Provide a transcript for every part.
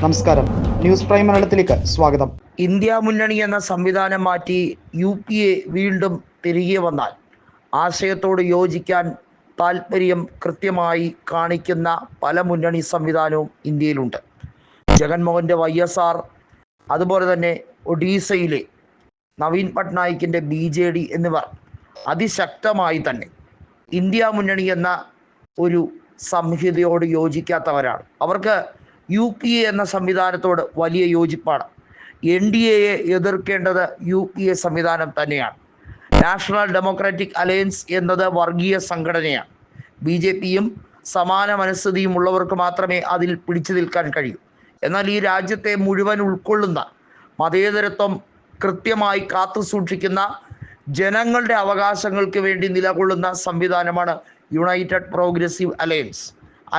നമസ്കാരം. News prime മലയാളത്തിലേക്ക് സ്വാഗതം. ഇന്ത്യ മുന്നണി എന്ന സംവിധാനം മാറ്റി യു പി എ വീണ്ടും തിരികെ വന്നാൽ ആശയത്തോട് യോജിക്കാൻ താല്പര്യം കൃത്യമായി കാണിക്കുന്ന പല മുന്നണി സംവിധാനവും ഇന്ത്യയിലുണ്ട്. ജഗൻമോഹന്റെ വൈ എസ് ആർ അതുപോലെ തന്നെ ഒഡീസയിലെ നവീൻ പട്നായിക്കിന്റെ ബി ജെ ഡി എന്നിവർ അതിശക്തമായി തന്നെ ഇന്ത്യ മുന്നണി എന്ന ഒരു സംഹിതയോട് യോജിക്കാത്തവരാണ്. അവർക്ക് യു പി എ എന്ന സംവിധാനത്തോട് വലിയ യോജിപ്പാണ്. എൻ ഡി എയെ എതിർക്കേണ്ടത് യു പി എ സംവിധാനം തന്നെയാണ്. നാഷണൽ ഡെമോക്രാറ്റിക് അലയൻസ് എന്നത് വർഗീയ സംഘടനയാണ്. ബി ജെ പിയും സമാന മനസ്ഥിതിയും ഉള്ളവർക്ക് മാത്രമേ അതിൽ പിടിച്ചു നിൽക്കാൻ കഴിയൂ. എന്നാൽ ഈ രാജ്യത്തെ മുഴുവൻ ഉൾക്കൊള്ളുന്ന മതേതരത്വം കൃത്യമായി കാത്തു സൂക്ഷിക്കുന്ന ജനങ്ങളുടെ അവകാശങ്ങൾക്ക് വേണ്ടി നിലകൊള്ളുന്ന സംവിധാനമാണ് യുണൈറ്റഡ് പ്രോഗ്രസീവ് അലയൻസ്.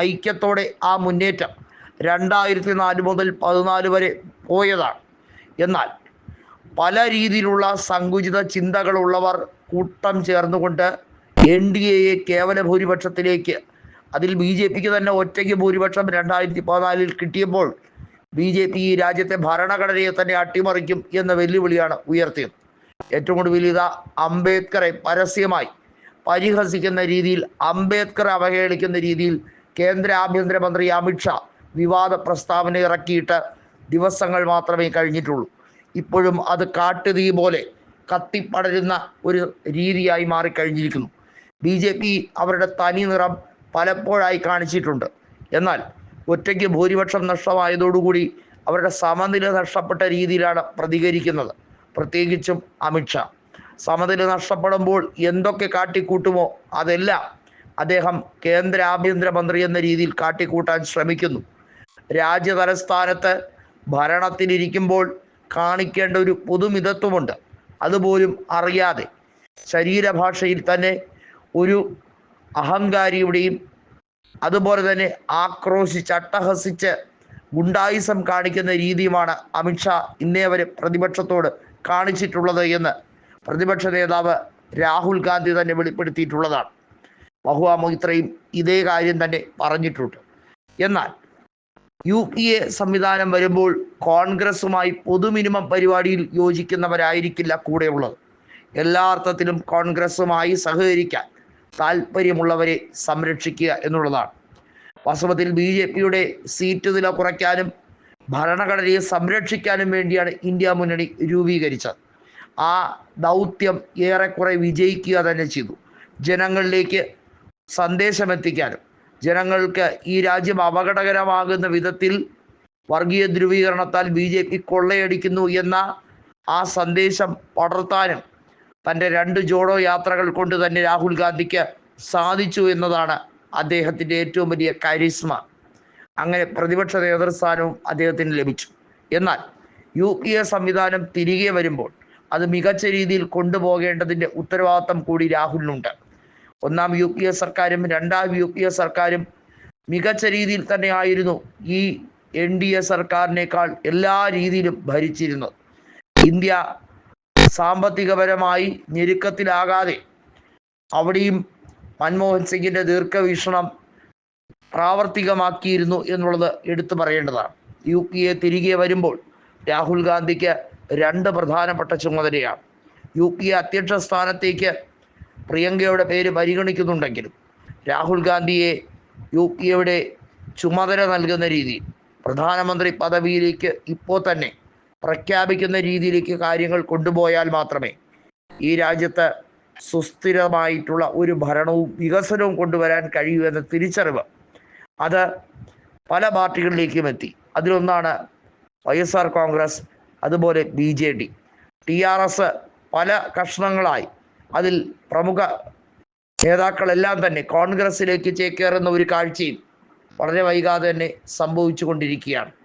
ഐക്യത്തോടെ ആ മുന്നേറ്റം രണ്ടായിരത്തി നാല് മുതൽ പതിനാല് വരെ പോയതാണ്. എന്നാൽ പല രീതിയിലുള്ള സങ്കുചിത ചിന്തകളുള്ളവർ കൂട്ടം ചേർന്നുകൊണ്ട് എൻ ഡി എയെ കേവല ഭൂരിപക്ഷത്തിലേക്ക് അതിൽ ബി ജെ പിക്ക് തന്നെ ഒറ്റയ്ക്ക് ഭൂരിപക്ഷം രണ്ടായിരത്തി പതിനാലിൽ കിട്ടിയപ്പോൾ ബി ജെ പി ഈ രാജ്യത്തെ ഭരണഘടനയെ തന്നെ അട്ടിമറിക്കും എന്ന വെല്ലുവിളിയാണ് ഉയർത്തിയത്. ഏറ്റവും കൂടുതൽ ഇതാ അംബേദ്കറെ പരസ്യമായി പരിഹസിക്കുന്ന രീതിയിൽ അംബേദ്കർ അവഹേളിക്കുന്ന രീതിയിൽ കേന്ദ്ര ആഭ്യന്തരമന്ത്രി അമിത്ഷാ വിവാദ പ്രസ്താവന ഇറക്കിയിട്ട് ദിവസങ്ങൾ മാത്രമേ കഴിഞ്ഞിട്ടുള്ളൂ. ഇപ്പോഴും അത് കാട്ടുതീ പോലെ കത്തിപ്പടരുന്ന ഒരു രീതിയായി മാറിക്കഴിഞ്ഞിരിക്കുന്നു. ബി ജെ പി അവരുടെ തനി നിറം പലപ്പോഴായി കാണിച്ചിട്ടുണ്ട്. എന്നാൽ ഒറ്റയ്ക്ക് ഭൂരിപക്ഷം നഷ്ടമായതോടുകൂടി അവരുടെ സമനില നഷ്ടപ്പെട്ട രീതിയിലാണ് പ്രതികരിക്കുന്നത്. പ്രത്യേകിച്ചും അമിത്ഷാ സമനില നഷ്ടപ്പെടുമ്പോൾ എന്തൊക്കെ കാട്ടിക്കൂട്ടുമോ അതെല്ലാം അദ്ദേഹം കേന്ദ്ര ആഭ്യന്തരമന്ത്രി എന്ന രീതിയിൽ കാട്ടിക്കൂട്ടാൻ ശ്രമിക്കുന്നു. രാജ്യതലസ്ഥാനത്ത് ഭരണത്തിലിരിക്കുമ്പോൾ കാണിക്കേണ്ട ഒരു പൊതുമിതത്വമുണ്ട്. അതുപോലും അറിയാതെ ശരീരഭാഷയിൽ തന്നെ ഒരു അഹങ്കാരിയുടെയും അതുപോലെ തന്നെ ആക്രോശിച്ച് അട്ടഹസിച്ച് ഗുണ്ടായിസം കാണിക്കുന്ന രീതിയുമാണ് അമിത്ഷാ ഇന്നേ വരെ പ്രതിപക്ഷത്തോട് കാണിച്ചിട്ടുള്ളത് എന്ന് പ്രതിപക്ഷ നേതാവ് രാഹുൽ ഗാന്ധി തന്നെ വെളിപ്പെടുത്തിയിട്ടുള്ളതാണ്. മഹുവ മൊയ്ത്രയും ഇതേ കാര്യം തന്നെ പറഞ്ഞിട്ടുണ്ട്. എന്നാൽ യു പി എ സംവിധാനം വരുമ്പോൾ കോൺഗ്രസുമായി പൊതു മിനിമം പരിപാടിയിൽ യോജിക്കുന്നവരായിരിക്കില്ല കൂടെയുള്ളത്. എല്ലാ അർത്ഥത്തിലും കോൺഗ്രസുമായി സഹകരിക്കാൻ താല്പര്യമുള്ളവരെ സംരക്ഷിക്കുക എന്നുള്ളതാണ്. വാസ്തവത്തിൽ ബി ജെ പിയുടെ സീറ്റ് നില കുറയ്ക്കാനും ഭരണഘടനയെ സംരക്ഷിക്കാനും വേണ്ടിയാണ് ഇന്ത്യ മുന്നണി രൂപീകരിച്ചത്. ആ ദൗത്യം ഏറെക്കുറെ വിജയിക്കുക തന്നെ ചെയ്തു. ജനങ്ങളിലേക്ക് സന്ദേശമെത്തിക്കാനും ജനങ്ങൾക്ക് ഈ രാജ്യം അപകടകരമാകുന്ന വിധത്തിൽ വർഗീയ ധ്രുവീകരണത്താൽ ബി ജെ പി കൊള്ളയടിക്കുന്നു എന്ന ആ സന്ദേശം പടർത്താനും തന്റെ രണ്ട് ജോഡോ യാത്രകൾ കൊണ്ട് തന്നെ രാഹുൽ ഗാന്ധിക്ക് സാധിച്ചു എന്നതാണ് അദ്ദേഹത്തിന്റെ ഏറ്റവും വലിയ കരിസ്മ. അങ്ങനെ പ്രതിപക്ഷ നേതൃസ്ഥാനവും അദ്ദേഹത്തിന് ലഭിച്ചു. എന്നാൽ യു പി എ സംവിധാനം തിരികെ വരുമ്പോൾ അത് മികച്ച രീതിയിൽ കൊണ്ടുപോകേണ്ടതിന്റെ ഉത്തരവാദിത്തം കൂടി രാഹുലിനുണ്ട്. ഒന്നാം യു പി എ സർക്കാരും രണ്ടാം യു പി എ സർക്കാരും മികച്ച രീതിയിൽ തന്നെ ആയിരുന്നു ഈ എൻ ഡി എ സർക്കാരിനേക്കാൾ എല്ലാ രീതിയിലും ഭരിച്ചിരുന്നത്. ഇന്ത്യ സാമ്പത്തികപരമായി ഞെരുക്കത്തിലാകാതെ അവിടെയും മൻമോഹൻ സിംഗിന്റെ ദീർഘവീക്ഷണം പ്രാവർത്തികമാക്കിയിരുന്നു എന്നുള്ളത് എടുത്തു പറയേണ്ടതാണ്. യു പി എ തിരികെ വരുമ്പോൾ രാഹുൽ ഗാന്ധിക്ക് രണ്ട് പ്രധാനപ്പെട്ട ചുമതലയാണ്. യു പി എ അധ്യക്ഷ സ്ഥാനത്തേക്ക് പ്രിയങ്കയുടെ പേര് പരിഗണിക്കുന്നുണ്ടെങ്കിലും രാഹുൽ ഗാന്ധിയെ യു പി എയുടെ ചുമതല നൽകുന്ന രീതിയിൽ പ്രധാനമന്ത്രി പദവിയിലേക്ക് ഇപ്പോൾ തന്നെ പ്രഖ്യാപിക്കുന്ന രീതിയിലേക്ക് കാര്യങ്ങൾ കൊണ്ടുപോയാൽ മാത്രമേ ഈ രാജ്യത്ത് സുസ്ഥിരമായിട്ടുള്ള ഒരു ഭരണവും വികസനവും കൊണ്ടുവരാൻ കഴിയൂ എന്ന തിരിച്ചറിവ് അത് പല പാർട്ടികളിലേക്കും എത്തി. അതിലൊന്നാണ് വൈ എസ് ആർ കോൺഗ്രസ് അതുപോലെ B J D. T R S പല കഷ്ണങ്ങളായി അതിൽ പ്രമുഖ നേതാക്കളെല്ലാം തന്നെ കോൺഗ്രസിലേക്ക് ചേക്കേറുന്ന ഒരു കാഴ്ചയും വളരെ വൈകാതെ തന്നെ സംഭവിച്ചു കൊണ്ടിരിക്കുകയാണ്